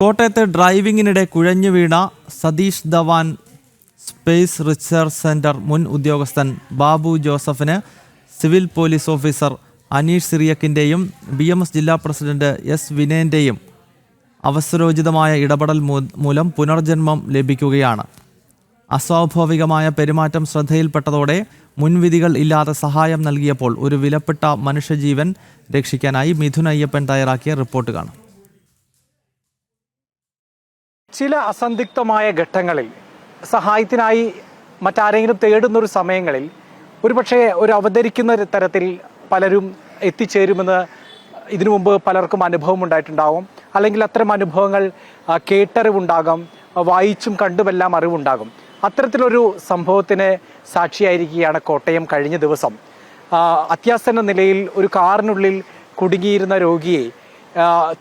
കോട്ടയത്ത് ഡ്രൈവിംഗിനിടെ കുഴഞ്ഞു വീണ Satish Dhawan space research centre മുൻ ഉദ്യോഗസ്ഥൻ ബാബു ജോസഫിന് സിവിൽ പോലീസ് ഓഫീസർ അനീഷ് സിറിയക്കിന്റെയും ബി എം എസ് ജില്ലാ പ്രസിഡന്റ് എസ് വിനയന്റെയും അവസരോചിതമായ ഇടപെടൽ മൂലം പുനർജന്മം ലഭിക്കുകയാണ്. അസ്വാഭാവികമായ പെരുമാറ്റം ശ്രദ്ധയിൽപ്പെട്ടതോടെ മുൻവിധികൾ ഇല്ലാതെ സഹായം നൽകിയപ്പോൾ ഒരു വിലപ്പെട്ട മനുഷ്യജീവൻ രക്ഷിക്കാനായി മിഥുൻ അയ്യപ്പൻ തയ്യാറാക്കിയ റിപ്പോർട്ട് കാണാം ചില അസന്ധിഗ്ധമായ ഘട്ടങ്ങളിൽ സഹായത്തിനായി മറ്റാരെങ്കിലും തേടുന്ന ഒരു സമയങ്ങളിൽ ഒരുപക്ഷെ ഒരു അവതരിക്കുന്ന തരത്തിൽ പലരും എത്തിച്ചേരുമെന്ന് ഇതിനു മുമ്പ് പലർക്കും അനുഭവം ഉണ്ടായിട്ടുണ്ടാവും. അല്ലെങ്കിൽ അത്തരം അനുഭവങ്ങൾ കേട്ടറിവുണ്ടാകാം വായിച്ചും കണ്ടുമെല്ലാം അറിവുണ്ടാകും. അത്തരത്തിലൊരു സംഭവത്തിന് സാക്ഷിയായിരിക്കുകയാണ് കോട്ടയം കഴിഞ്ഞ ദിവസം. അത്യാസന്ന നിലയിൽ ഒരു കാറിനുള്ളിൽ കുടുങ്ങിയിരുന്ന രോഗിയെ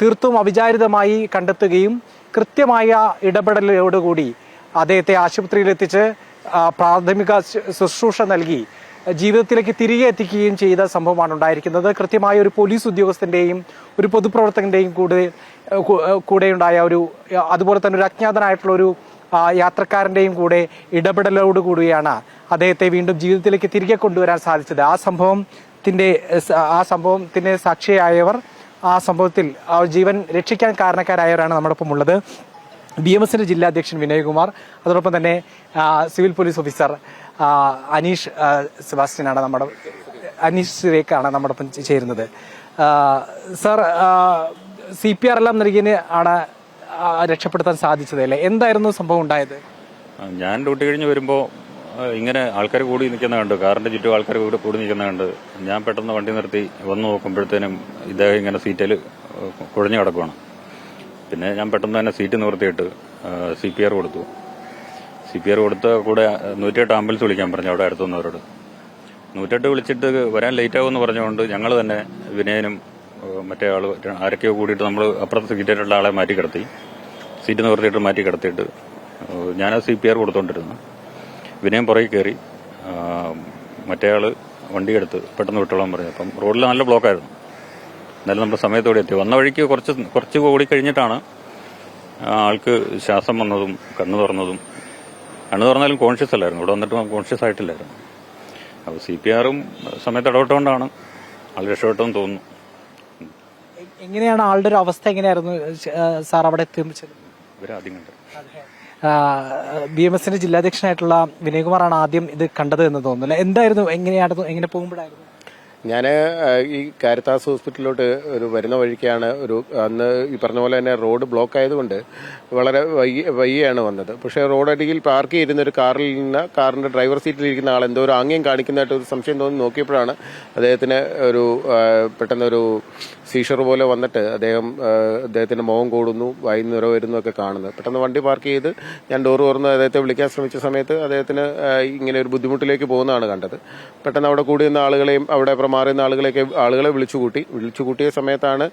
തീർത്തും അവിചാരിതമായി കണ്ടെത്തുകയും കൃത്യമായ ഇടപെടലോടുകൂടി അദ്ദേഹത്തെ ആശുപത്രിയിലെത്തിച്ച് പ്രാഥമിക ശുശ്രൂഷ നൽകി. ജീവിതത്തിലേക്ക് തിരികെ എത്തിക്കുകയും ചെയ്ത സംഭവമാണ് ഉണ്ടായിരിക്കുന്നത്. കൃത്യമായ ഒരു പോലീസ് ഉദ്യോഗസ്ഥന്റെയും ഒരു പൊതുപ്രവർത്തകന്റെയും കൂടെ കൂടെയുണ്ടായ ഒരു അതുപോലെ തന്നെ ഒരു അജ്ഞാതനായിട്ടുള്ള ഒരു യാത്രക്കാരന്റെയും കൂടെ ഇടപെടലോടുകൂടിയാണ് അദ്ദേഹത്തെ വീണ്ടും ജീവിതത്തിലേക്ക് തിരികെ കൊണ്ടുവരാൻ സാധിച്ചത്. ആ സംഭവത്തിന്റെ ആ സംഭവത്തിന്റെ സാക്ഷിയായവർ ആ സംഭവത്തിൽ ആ ജീവൻ രക്ഷിക്കാൻ കാരണക്കാരായവരാണ് നമ്മോടൊപ്പം ഉള്ളത്. ബി എം എസിന്റെ ജില്ലാ അധ്യക്ഷൻ വിനയകുമാർ അതോടൊപ്പം തന്നെ സിവിൽ പോലീസ് ഓഫീസർ അനീഷ് സെബാസ്റ്റ്യനാണ് നമ്മുടെ അനീഷ് സിറേക്കാണ് നമ്മോടൊപ്പം ചേരുന്നത്. സർ സി പി ആർ എല്ലാം നൽകിയതിന് ആണ് രക്ഷപ്പെടുത്താൻ സാധിച്ചത് അല്ലേ എന്തായിരുന്നു സംഭവം ഉണ്ടായത്? ഞാൻ ഡ്യൂട്ടി കഴിഞ്ഞ് വരുമ്പോൾ ഇങ്ങനെ ആൾക്കാർ കൂടി നിൽക്കുന്ന കണ്ട്. കാറിന്റെ ചുറ്റും ആൾക്കാർ കൂടി കൂടി നിൽക്കുന്ന കണ്ട്. ഞാൻ പെട്ടെന്ന് വണ്ടി നിർത്തി വന്ന് നോക്കുമ്പോഴത്തേനും ഇദ്ദേഹം ഇങ്ങനെ സീറ്റിൽ കുഴഞ്ഞു കിടക്കുവാണ്. പിന്നെ ഞാൻ പെട്ടെന്ന് തന്നെ സീറ്റ് നിവർത്തിയിട്ട് സി പി ആർ കൊടുത്തു. സി പി ആർ കൊടുത്ത കൂടെ നൂറ്റിയെട്ട് ആംബുലൻസ് വിളിക്കാൻ പറഞ്ഞു അവിടെ അടുത്തുനിന്നവരോട് നൂറ്റെട്ട് വിളിച്ചിട്ട് വരാൻ ലേറ്റ് ആകുമെന്ന് പറഞ്ഞുകൊണ്ട് ഞങ്ങൾ തന്നെ വിനയനും മറ്റേ ആൾ ആരൊക്കെയോ കൂടിയിട്ട് നമ്മൾ അപ്പുറത്തെ സീറ്റായിട്ടുള്ള ആളെ മാറ്റി കിടത്തി. സീറ്റ് നിവർത്തിയിട്ട് മാറ്റി കിടത്തിയിട്ട് ഞാൻ സി പി ആർ കൊടുത്തോണ്ടിരുന്നു. വിനയം പുറകെ കയറി മറ്റേയാൾ വണ്ടിയെടുത്ത് പെട്ടെന്ന് വിട്ടോളാൻ പറഞ്ഞു. അപ്പം റോഡിൽ നല്ല ബ്ലോക്കായിരുന്നു. എന്നാലും നമ്മൾ സമയത്തോടെ എത്തി. വന്ന വഴിക്ക് കുറച്ച് കുറച്ച് ഓടി കഴിഞ്ഞിട്ടാണ് ആൾക്ക് ശ്വാസം വന്നതും കണ്ണു തുറന്നതും. കണ്ണു തുറന്നാലും കോൺഷ്യസ് അല്ലായിരുന്നു. ഇവിടെ വന്നിട്ട് കോൺഷ്യസ് ആയിട്ടില്ലായിരുന്നു. അപ്പോൾ സി പി ആറും സമയത്ത് ഇടപെട്ടുകൊണ്ടാണ് ആൾ രക്ഷപ്പെട്ടെന്ന് തോന്നുന്നു. എങ്ങനെയാണ് ആളുടെ ഒരു അവസ്ഥ എങ്ങനെയായിരുന്നു? സാർ അവിടെ എത്തിച്ചത് ഇവരാദ്യം കണ്ടത്. ബി എം എസിന്റെ ജില്ലാധ്യക്ഷനായിട്ടുള്ള വിനയകുമാറാണ് ആദ്യം ഇത് കണ്ടത് എന്ന് തോന്നുന്നു. എന്തായിരുന്നു? എങ്ങനെയായിരുന്നു? എങ്ങനെ പോകുമ്പോഴായിരുന്നു? ഞാൻ ഈ കാരിത്താസ് ഹോസ്പിറ്റലിലോട്ട് ഒരു വരുന്ന വഴിക്കാണ് ഒരു അന്ന് ഈ പറഞ്ഞ പോലെ തന്നെ റോഡ് ബ്ലോക്ക് ആയതുകൊണ്ട് വളരെ വൈകി വൈകിയാണ് വന്നത്. പക്ഷേ റോഡരികിൽ പാർക്ക് ചെയ്തിരുന്ന ഒരു കാറിൽ നിന്ന് കാറിന്റെ ഡ്രൈവർ സീറ്റിൽ ഇരിക്കുന്ന ആൾ എന്തോ ഒരു ആംഗ്യം കാണിക്കുന്നതായിട്ട് ഒരു സംശയം തോന്നി നോക്കിയപ്പോഴാണ് അദ്ദേഹത്തിന് ഒരു പെട്ടെന്നൊരു സീഷർ പോലെ വന്നിട്ട് അദ്ദേഹം അദ്ദേഹത്തിന്റെ മുഖം കൂടുന്നു നിറ വരുന്നു ഒക്കെ കാണുന്നത്. പെട്ടെന്ന് വണ്ടി പാർക്ക് ചെയ്ത് ഞാൻ ഡോർ തുറന്ന് അദ്ദേഹത്തെ വിളിക്കാൻ ശ്രമിച്ച സമയത്ത് അദ്ദേഹത്തിന് ഇങ്ങനെ ഒരു ബുദ്ധിമുട്ടിലേക്ക് പോകുന്നതാണ് കണ്ടത്. പെട്ടെന്ന് അവിടെ കൂടിയുന്ന ആളുകളെയും അവിടെ പ്രമാറുന്ന ആളുകളെയൊക്കെ ആളുകളെ വിളിച്ചു കൂട്ടി വിളിച്ചു കൂട്ടിയ സമയത്താണ്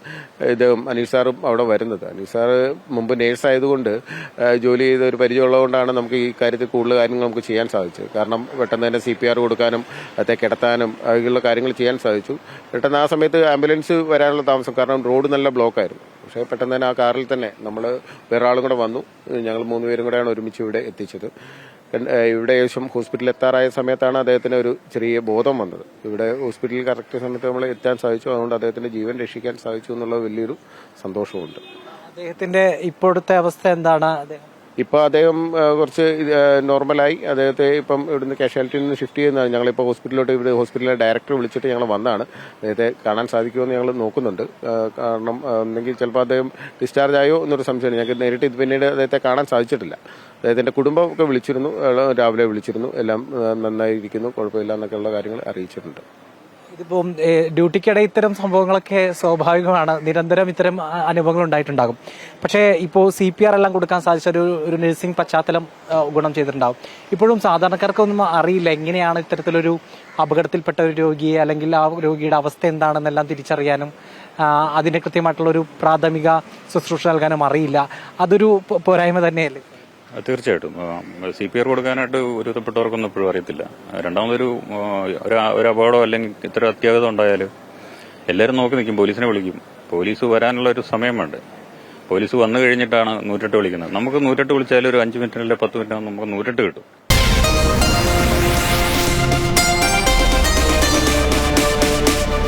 ഇത് അനീഷ് സാറും അവിടെ വരുന്നത്. അനീഷ് സാറ് മുമ്പ് നേഴ്സ് ആയതുകൊണ്ട് ജോലി ചെയ്ത ഒരു പരിചയമുള്ളതുകൊണ്ടാണ് നമുക്ക് ഈ കാര്യത്തിൽ കൂടുതൽ കാര്യങ്ങൾ നമുക്ക് ചെയ്യാൻ സാധിച്ചത്. കാരണം പെട്ടെന്ന് തന്നെ സി പി ആർ കൊടുക്കാനും അതേ കിടത്താനും അതിലുള്ള കാര്യങ്ങൾ ചെയ്യാൻ സാധിച്ചു. പെട്ടെന്ന് ആ സമയത്ത് ആംബുലൻസ് വരാനുള്ള താമസം കാരണം റോഡ് നല്ല ബ്ലോക്കായിരുന്നു. പക്ഷേ പെട്ടെന്ന് തന്നെ ആ കാറിൽ തന്നെ നമ്മൾ വേറെ ആളും കൂടെ വന്നു. ഞങ്ങൾ മൂന്നുപേരും കൂടെയാണ് ഒരുമിച്ച് ഇവിടെ എത്തിച്ചത്. ഇവിടെ ഏകദേശം ഹോസ്പിറ്റലിൽ എത്താറായ സമയത്താണ് അദ്ദേഹത്തിന് ഒരു ചെറിയ ബോധം വന്നത്. ഇവിടെ ഹോസ്പിറ്റലിൽ കറക്റ്റ് സമയത്ത് നമ്മൾ എത്താൻ സാധിച്ചു. അതുകൊണ്ട് അദ്ദേഹത്തിന്റെ ജീവൻ രക്ഷിക്കാൻ സാധിച്ചു എന്നുള്ള വലിയൊരു സന്തോഷമുണ്ട്. അദ്ദേഹത്തിന്റെ ഇപ്പോഴത്തെ അവസ്ഥ എന്താണ് ഇപ്പൊ അദ്ദേഹം കുറച്ച് നോർമലായി. അദ്ദേഹത്തെ ഇപ്പം ഇവിടുന്ന് കാഷ്വാലിറ്റിയിൽ നിന്ന് ഷിഫ്റ്റ് ചെയ്യുന്നതാണ്. ഞങ്ങളിപ്പോൾ ഹോസ്പിറ്റലിലോട്ട് ഇവിടെ ഹോസ്പിറ്റലിലെ ഡയറക്ടർ വിളിച്ചിട്ട് ഞങ്ങൾ വന്നതാണ്. അദ്ദേഹത്തെ കാണാൻ സാധിക്കുമെന്ന് ഞങ്ങൾ നോക്കുന്നുണ്ട്. കാരണം എന്തെങ്കിലും ഒന്നെങ്കിൽ ചിലപ്പോൾ അദ്ദേഹം ഡിസ്ചാർജ് ആയോ എന്നൊരു സംശയമാണ് ഞങ്ങൾക്ക് നേരിട്ട് ഇത് പിന്നീട് അദ്ദേഹത്തെ കാണാൻ സാധിച്ചിട്ടില്ല. അദ്ദേഹത്തിന്റെ കുടുംബം ഒക്കെ വിളിച്ചിരുന്നു. രാവിലെ വിളിച്ചിരുന്നു. എല്ലാം നന്നായിരിക്കുന്നു. കുഴപ്പമില്ല എന്നൊക്കെയുള്ള കാര്യങ്ങൾ അറിയിച്ചിട്ടുണ്ട്. ഇതിപ്പം ഡ്യൂട്ടിക്കിടെ ഇത്തരം സംഭവങ്ങളൊക്കെ സ്വാഭാവികമാണ്. നിരന്തരം ഇത്തരം അനുഭവങ്ങൾ ഉണ്ടായിട്ടുണ്ടാകും. പക്ഷേ ഇപ്പോൾ സി പി ആർ എല്ലാം കൊടുക്കാൻ സാധിച്ച ഒരു ഒരു നഴ്സിംഗ് പശ്ചാത്തലം ഗുണം ചെയ്തിട്ടുണ്ടാകും ഇപ്പോഴും സാധാരണക്കാർക്കൊന്നും അറിയില്ല എങ്ങനെയാണ് ഇത്തരത്തിലൊരു അപകടത്തിൽപ്പെട്ട ഒരു രോഗിയെ അല്ലെങ്കിൽ ആ രോഗിയുടെ അവസ്ഥ എന്താണെന്നെല്ലാം തിരിച്ചറിയാനും അതിനെ അതിന് കൃത്യമായിട്ടുള്ള ഒരു പ്രാഥമിക ശുശ്രൂഷ നൽകാനും അറിയില്ല. അതൊരു പോരായ്മ തന്നെയല്ലേ? തീർച്ചയായിട്ടും. സി പി ആർ കൊടുക്കാനായിട്ട് ഒരുത്തപ്പെട്ടവർക്കൊന്നും ഇപ്പോഴും അറിയത്തില്ല. രണ്ടാമതൊരു ഒരു അപകടം അല്ലെങ്കിൽ ഇത്ര അത്യാഹിതം ഉണ്ടായാൽ എല്ലാവരും നോക്കി നിൽക്കും പോലീസിനെ വിളിക്കും. പോലീസ് വരാനുള്ള ഒരു സമയം വേണ്ടേ? പോലീസ് വന്നു കഴിഞ്ഞിട്ടാണ് നൂറ്റെട്ട് വിളിക്കുന്നത്. നമുക്ക് നൂറ്റെട്ട് വിളിച്ചാൽ ഒരു അഞ്ച് മിനിറ്റിനല്ലേ പത്ത് മിനിറ്റ് നമുക്ക് നൂറ്റെട്ട് കിട്ടും.